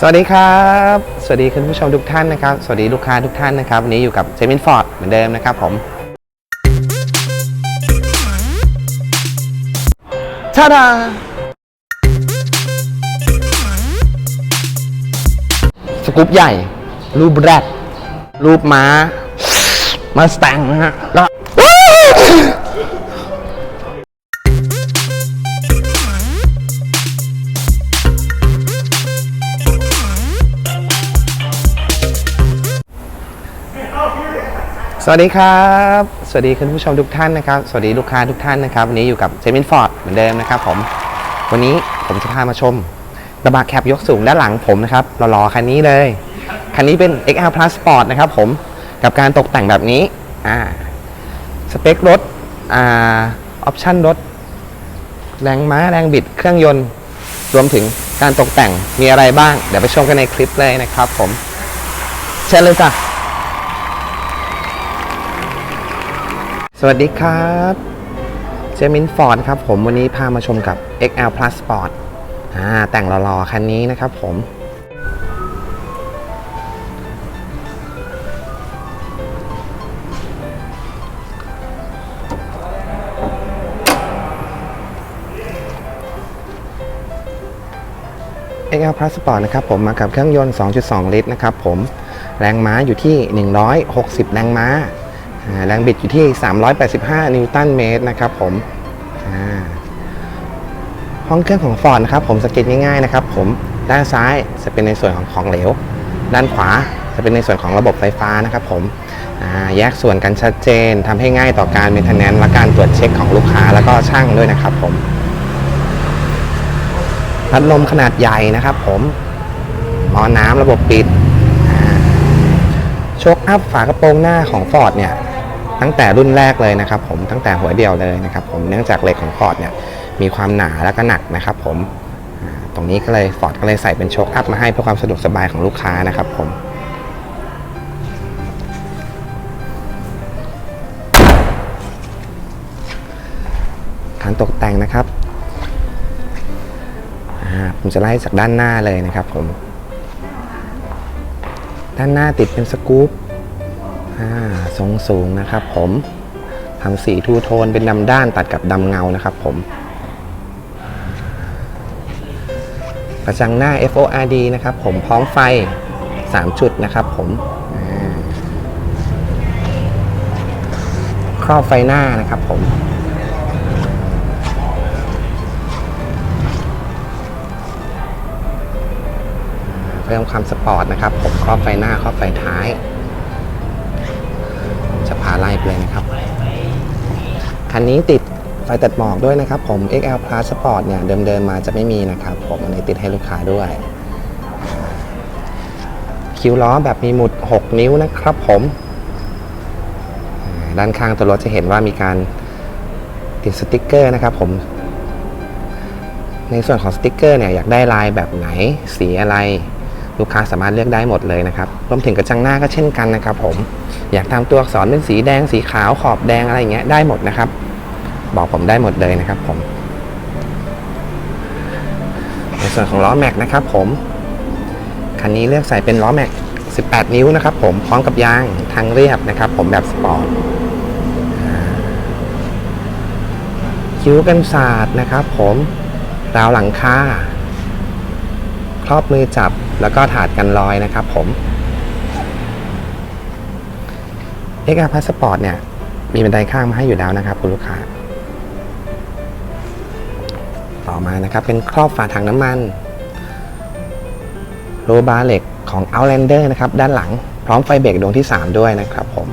สวัสดีครับ สวัสดีคุณผู้ชมทุกท่านนะครับ สวัสดีลูกค้าทุกท่านนะครับวันนี้อยู่กับเจมินฟอร์ดเหมือนเดิมนะครับผมชาดาสกูปใหญ่ รูปแรดรูปม้ามาสแตงนะฮะแล้ว วัสดีครับ สวัสดีคุณผู้ชมทุกท่านนะครับ สวัสดีลูกค้าทุกท่านนะครับ วันนี้อยู่กับเจมินฟอร์ดเหมือนเดิมนะครับผม วันนี้ผมจะพามาชมกระบะแคปยกสูงด้านหลังผมนะครับรอๆคันนี้เลย คันนี้เป็น XL Plus Sport นะครับผม กับการตกแต่งแบบนี้ อ่า สเปครถ อ่า ออปชั่นรถ แรงม้า แรงบิด เครื่องยนต์ รวมถึงการตกแต่งมีอะไรบ้าง เดี๋ยวไปชมกันในคลิปเลยนะครับผม เชิญเลยจ้ะ สวัสดีครับเจมินฟอร์ดครับผมวันนี้พามาชมกับ XL Plus Sport อ่าแต่งหล่อๆ คันนี้นะครับผม XL Plus Sport นะครับผมมากับเครื่องยนต์ 2.2 ลิตรนะครับผม แรงม้าอยู่ที่ 160 แรงม้าอ่า แรงบิดอยู่ที่ 385 นิวตันเมตรนะครับผมห้องเครื่องของ Ford นะครับผมสังเกตง่ายๆนะครับผมด้านซ้ายจะเป็นในส่วนของของเหลว ด้านขวาจะเป็นในส่วนของระบบไฟฟ้านะครับผมแยกส่วนกันชัดเจนทำให้ง่ายต่อการ maintenance และการตรวจเช็คของลูกค้าแล้วก็ช่างด้วยนะครับผมพัดลมขนาดใหญ่นะครับผมมอน้ำระบบปิดโชคอัพฝากระโปรงหน้าของ Ford เนี่ย ตั้งแต่รุ่นแรกเลยนะครับผมตั้งแต่หัวเดียวเลยนะครับผมเนื่องจากเหล็กของ Ford เนี่ยมีความหนาและก็หนักนะครับผมตรงนี้ก็เลย Ford ก็เลยใส่เป็นโชคอัพมาให้เพื่อความสะดวกสบายของลูกค้านะครับผมการตกแต่งนะครับผมจะไล่จากด้านหน้าเลยนะครับผม ด้านหน้าติดเป็นสกู๊ป ทรงสูงนะครับผมทำสีทูโทนเป็นดำด้านตัดกับดำเงานะครับผมกระจังหน้า FORD นะครับผมพร้อมไฟ 3 จุดนะครับผมครอบไฟหน้านะครับผมเพิ่มความสปอร์ตนะครับผมครอบไฟหน้าครอบไฟท้าย ไล่ไปเลยนะครับ คันนี้ติดไฟตัดหมอกด้วยนะครับ ผม XL Plus Sport เนี่ยเดิมๆมาจะไม่มีนะครับ ผมอันนี้ติดให้ลูกค้าด้วย คิ้วล้อแบบมีหมุด 6 นิ้วนะครับผมด้านข้างตัวรถจะเห็นว่ามีการติดสติกเกอร์นะครับผม ในส่วนของสติกเกอร์เนี่ยอยากได้ลายแบบไหนสีอะไร ลูกค้าสามารถเลือกได้หมดเลยนะครับรวมถึงกระจังหน้าก็เช่นกันนะครับผมอยากทำตัวอักษรเป็นสีแดงสีขาวขอบแดงอะไรอย่างเงี้ยได้หมดนะครับ บอกผมได้หมดเลยนะครับผมในส่วนของล้อแม็กนะครับผมคันนี้เลือกใส่เป็นล้อแม็ก18 นิ้วนะครับผมพร้อมกับยางทางเรียบนะครับ ผมแบบสปอร์ตคิ้วกันศาสตร์นะครับ ผมราวหลังคาครอบมือจับ แล้วก็ถาดกันรอยนะครับผม XR Passport เนี่ย มีบันไดข้างมาให้อยู่แล้วนะครับคุณลูกค้า ต่อมานะครับเป็นครอบฝาถังน้ำมันโรบาร์เหล็กของ Outlander นะครับ ด้านหลังพร้อมไฟเบรกดวงที่ 3 ด้วยนะครับผม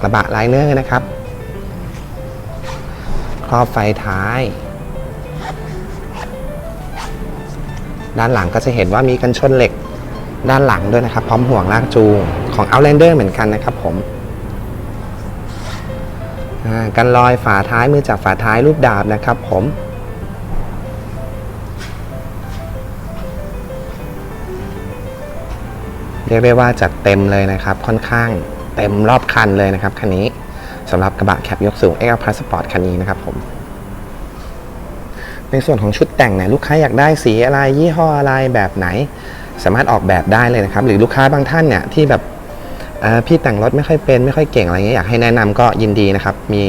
กระบะไลเนอร์นะครับ ครอบไฟท้าย ด้านหลังก็จะเห็นว่ามีกันชนเหล็กด้านหลังด้วยนะครับ พร้อมห่วงลากจูงของ Outlander เหมือนกันนะครับผมอ่ากันลอยฝาท้ายมือจับฝาท้ายรูปดาบนะครับผมเรียกได้ว่าจัดเต็มเลยนะครับ ค่อนข้างเต็มรอบคันเลยนะครับคันนี้สำหรับกระบะแคปยกสูง XL Plus Sport คันนี้นะครับผม ในส่วนของชุดแต่งเนี่ยลูกค้าอยากได้สีอะไรยี่ห้ออะไรแบบไหน สามารถออกแบบได้เลยนะครับ หรือลูกค้าบางท่านเนี่ยที่แบบพี่แต่งรถไม่ค่อยเป็นไม่ค่อยเก่งอะไรเงี้ยอยากให้แนะนำก็ยินดีนะครับ มี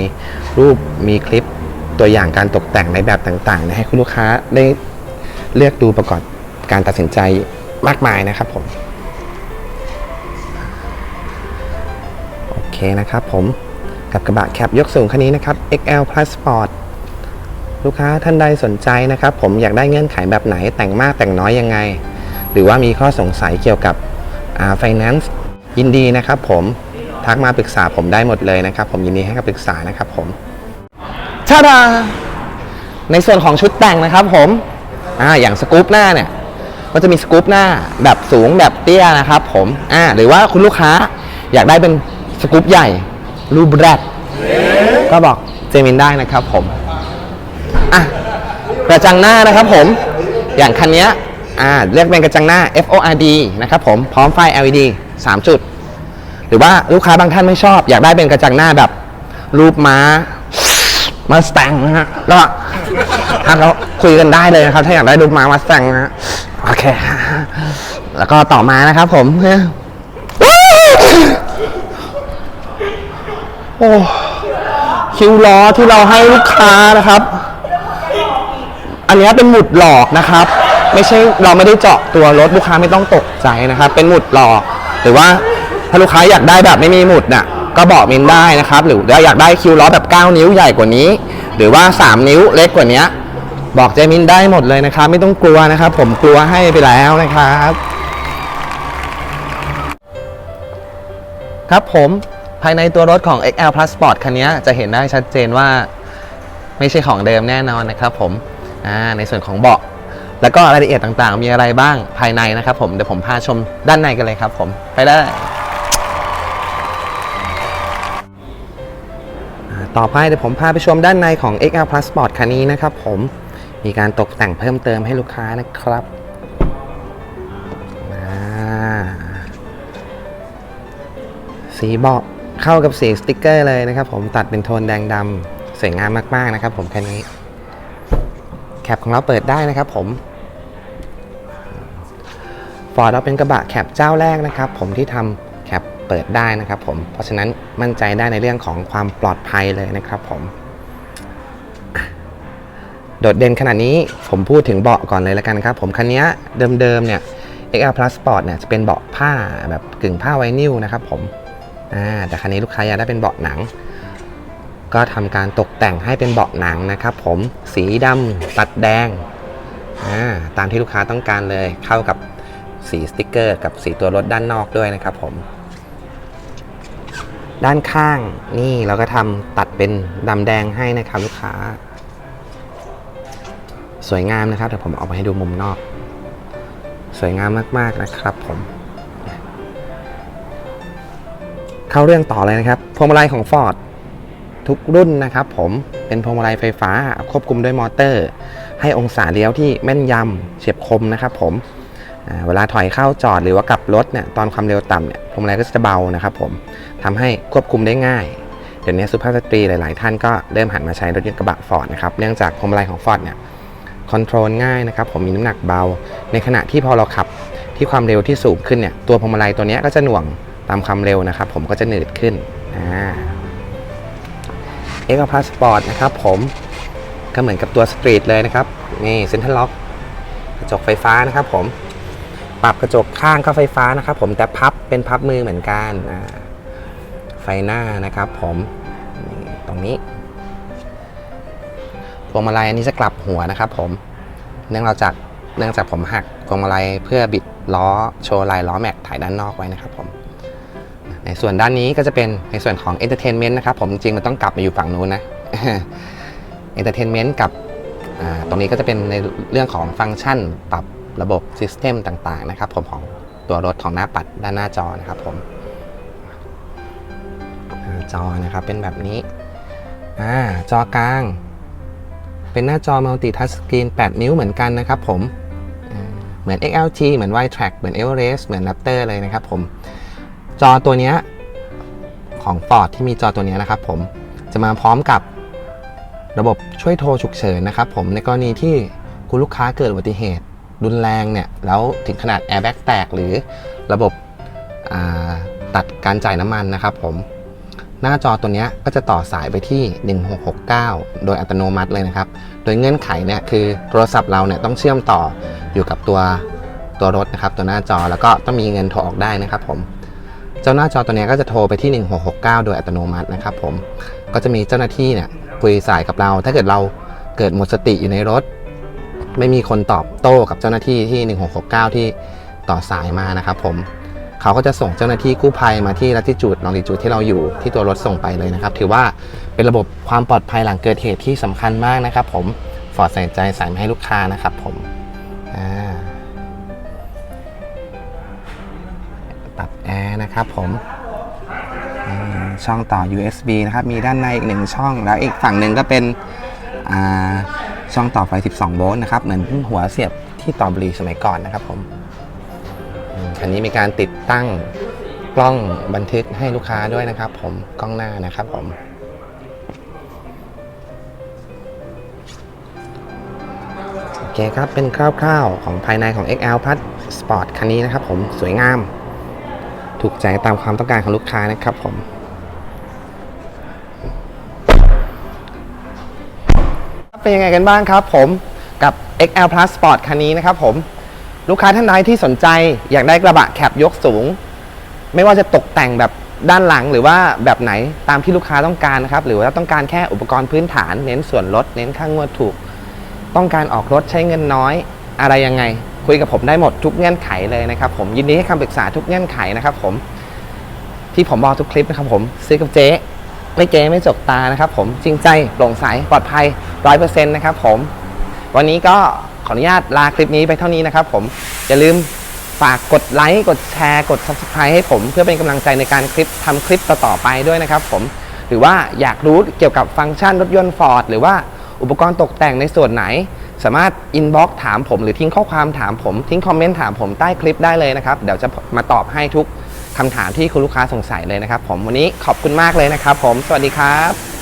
รูปมีคลิปตัวอย่างการตกแต่งในแบบต่างๆ ให้คุณลูกค้าได้เลือกดูประกอบการตัดสินใจมากมายนะครับผมโอเคนะครับผมกับกระบะแคปยกสูงคันนี้นะครับ XL Plus Sport ลูกค้าท่านใดสนใจนะครับ ผมอยากได้เงื่อนไขแบบไหนแต่งมากแต่งน้อยยังไง หรือว่ามีข้อสงสัยเกี่ยวกับอ่า finance ยินดีนะครับ ผมทักมาปรึกษาผมได้หมดเลยนะครับ ผมยินดีให้คำปรึกษานะครับผมชาดาในส่วนของชุดแต่งนะครับ ผมอ่าอย่างสกู๊ปหน้าเนี่ยก็จะมีสกู๊ปหน้าแบบสูงแบบเตี้ยนะครับ ผมอ่าหรือว่าคุณลูกค้าอยากได้เป็นสกู๊ปใหญ่รูปแรกก็บอกเจมินได้นะครับผม อะกระจังหน้านะครับผม อย่างคันนี้อ่าเรียกเป็นกระจังหน้า FORD นะครับผมพร้อมไฟ LED 3 จุด หรือว่าลูกค้าบางท่านไม่ชอบ อยากได้เป็นกระจังหน้าแบบ รูปม้ามาส t ตงนะฮะก็ถ้าเขาคุยกันได้เลยนะครับ ถ้าอยากได้รูปม้ามาส t ตงนะฮะโอเค แล้วก็ต่อมานะครับผมโอ้คิวล้อที่เราให้ลูกค้านะครับ อันนี้เป็นหมุดหลอกนะครับ ไม่ใช่เราไม่ได้เจาะตัวรถลูกค้าไม่ต้องตกใจนะครับ เป็นหมุดหลอก หรือว่าถ้าลูกค้าอยากได้แบบไม่มีหมุดน่ะก็บอกมินได้นะครับ หรือว่าอยากได้คิวล้อแบบ 9 นิ้วใหญ่กว่านี้ หรือว่า 3 นิ้วเล็กกว่านี้บอกเจมินได้หมดเลยนะครับ ไม่ต้องกลัวนะครับ ผมกลัวให้ไปแล้วนะครับ ครับผมภายในตัวรถของ XL Plus Sport คันนี้จะเห็นได้ชัดเจนว่าไม่ใช่ของเดิมแน่นอนนะครับผม ในส่วนของเบาะ แล้วก็รายละเอียดต่างๆ มีอะไรบ้างภายในนะครับผม เดี๋ยวผมพาชมด้านในกันเลยครับผม ไปได้ ต่อไปเดี๋ยวผมพาไปชมด้านในของ XL Plus Sport คันนี้นะครับผม มีการตกแต่งเพิ่มเติมให้ลูกค้านะครับสีเบาะเข้ากับสีสติกเกอร์เลยนะครับผมตัดเป็นโทนแดงดำสวยงามมากๆนะครับผมคันนี้ แคปของเราเปิดได้นะครับผมฟอร์ดเราเป็นกระบะแคปเจ้าแรกนะครับ ผมที่ทำแคปเปิดได้นะครับผมเพราะฉะนั้นมั่นใจได้ในเรื่องของความปลอดภัยเลยนะครับผมโดดเด่นขนาดนี้ผมพูดถึงเบาะก่อนเลยแล้วกันครับ ผมคันนี้เดิมๆเนี่ย XL Plus Sport เนี่ยจะเป็นเบาะผ้าแบบกึ่งผ้าไวนิลนะครับผมแต่คันนี้ลูกค้าอยากได้เป็นเบาะหนัง ก็ทำการตกแต่งให้เป็นเบาะหนังนะครับ ผมสีดำตัดแดงาตามที่ลูกค้าต้องการเลยเข้ากับสีสติกเกอร์ กับสีตัวรถด้านนอกด้วยนะครับผม ด้านข้างนี่เราก็ทำตัดเป็นดำแดงให้นะครับลูกค้า สวยงามนะครับเดี๋ยวผมเอาไปให้ดูมุมนอก สวยงามมากๆนะครับผมเข้าเรื่องต่อเลยนะครับพวงมาลัยของ Ford ทุกรุ่นนะครับผมเป็นพวงมาลัยไฟฟ้า ควบคุมด้วยมอเตอร์ ให้องศาเลี้ยวที่แม่นยำเฉียบคมนะครับผมเวลาถอยเข้าจอดหรือว่ากลับรถเนี่ยตอนความเร็วต่ำเนี่ยพวงมาลัยก็จะเบานะครับผมทำให้ควบคุมได้ง่าย เดี๋ยวนี้สุภาพสตรีหลาย ๆ ท่านก็เริ่มหันมาใช้รถยนต์กระบะ Ford นะครับเนื่องจากพวงมาลัยของ Ford เนี่ยคอนโทรลง่ายนะครับผมมีน้ำหนักเบา ในขณะที่พอเราขับที่ความเร็วที่สูงขึ้นเนี่ยตัวพวงมาลัยตัวนี้ก็จะหน่วงตามความเร็วนะครับผมก็จะหนืดขึ้นอ่า เอ็กซ์พาสปอร์ตนะครับผมก็เหมือนกับตัวสตรีทเลยนะครับนี่เซ็นทรัลล็อกกระจกไฟฟ้านะครับผมปรับกระจกข้างก็ไฟฟ้านะครับผมแต่พับเป็นพับมือเหมือนกันไฟหน้านะครับผมตรงนี้พวงมาลัยอันนี้จะกลับหัวนะครับผมเนื่องเราจากเนื่องจากผมหักพวงมาลัยเพื่อบิดล้อโชว์ลายล้อแม็กถ่ายด้านนอกไว้นะครับผม ในส่วนด้านนี้ก็จะเป็นในส่วนของ Entertainment นะครับผมจริงมันต้องกลับมาอยู่ฝั่งนู้นนะ Entertainment กับตรงนี้ก็จะเป็นในเรื่องของฟังก์ชันปรับระบบ System ต่างๆนะครับผมของตัวรถของหน้าปัดด้านหน้าจอนะครับผมจอนะครับเป็นแบบนี้อจอกลาง เป็นหน้าจอ Multi Touch Screen 8นิ้วเหมือนกันนะครับผมเหมือน XLT เหมือน Y-Track เหมือน Everest เหมือน Raptor เลยนะครับผม จอตัวนี้ของ Ford ที่มีจอตัวนี้นะครับ ผมจะมาพร้อมกับระบบช่วยโทรฉุกเฉินนะครับ ผมในกรณีที่คุณลูกค้าเกิดอุบัติเหตุรุนแรงเนี่ยแล้วถึงขนาดแอร์แบ็กแตกหรือระบบตัดการจ่ายน้ำมันนะครับ ผมหน้าจอตัวนี้ก็จะต่อสายไปที่ 1669 โดยอัตโนมัติเลยนะครับ โดยเงื่อนไขเนี่ยคือโทรศัพท์เราเนี่ยต้องเชื่อมต่ออยู่กับตัวตัวรถนะครับ ตัวหน้าจอแล้วก็ต้องมีเงินโทรออกได้นะครับผม เจ้าหน้าจอตัวนี้ก็จะโทรไปที่ 1669 โดยอัตโนมัตินะครับผมก็จะมีเจ้าหน้าที่เนี่ยคุยสายกับเรา ถ้าเกิดเราเกิดหมดสติอยู่ในรถ ไม่มีคนตอบโต้กับเจ้าหน้าที่ที่ 1669 ที่ต่อสายมานะครับผมเขาก็จะส่งเจ้าหน้าที่กู้ภัยมาที่ลัติจูดลองดิจูดที่เราอยู่ที่ตัวรถส่งไปเลยนะครับ ถือว่าเป็นระบบความปลอดภัยหลังเกิดเหตุที่สำคัญมากนะครับ ผมฟอร์ดใส่ใจใส่มาให้ลูกค้านะครับ ผมอ่า นะครับผมช่องต่อ USB นะครับ มีด้านในอีกหนึ่งช่อง แล้วอีกฝั่งหนึ่งก็เป็นช่องต่อไฟ 12 โวลต์นะครับ เหมือนหัวเสียบที่ต่อบุหรี่สมัยก่อนนะครับผมอันนี้มีการติดตั้งกล้องบันทึกให้ลูกค้าด้วยนะครับ ผมกล้องหน้านะครับผมโอเคครับ เป็นคร่าวๆของภายในของ XL Plus Sport คันนี้นะครับผมสวยงาม ถูกใจตามความต้องการของลูกค้านะครับผมเป็นยังไงกันบ้างครับผมกับ XL Plus Sport คันนี้นะครับผมลูกค้าท่านใดที่สนใจอยากได้กระบะแคปยกสูง ไม่ว่าจะตกแต่งแบบด้านหลังหรือว่าแบบไหนตามที่ลูกค้าต้องการนะครับหรือว่าต้องการแค่อุปกรณ์พื้นฐาน เน้นส่วนลดเน้นค่างงวดถูก ต้องการออกรถใช้เงินน้อยอะไรยังไง คุยกับผมได้หมดทุกเงื่อนไขเลยนะครับผมยินดีให้คำปรึกษาทุกเงื่อนไขนะครับผมที่ผมบอกทุกคลิปนะครับผมซื้อกับเจ๊ไม่เจ๊ไม่จกตานะครับผมจริงใจโปร่งใสปลอดภัยร้อยเปอร์เซ็นต์นะครับผมวันนี้ก็ขออนุญาตลาคลิปนี้ไปเท่านี้นะครับผมอย่าลืมฝากกดไลค์กดแชร์กด Subscribe ให้ผมเพื่อเป็นกำลังใจในการคลิปทำคลิปต่อๆไปด้วยนะครับผมหรือว่าอยากรู้เกี่ยวกับฟังก์ชันรถยนต์ Ford หรือว่าอุปกรณ์ตกแต่งในส่วนไหน สามารถอินบ็อกถามผมหรือทิ้งข้อความถามผมทิ้งคอมเมนต์ถามผมใต้คลิปได้เลยนะครับ เดี๋ยวจะมาตอบให้ทุกคำถามที่คุณลูกค้าสงสัยเลยนะครับ ผมวันนี้ขอบคุณมากเลยนะครับ ผมสวัสดีครับ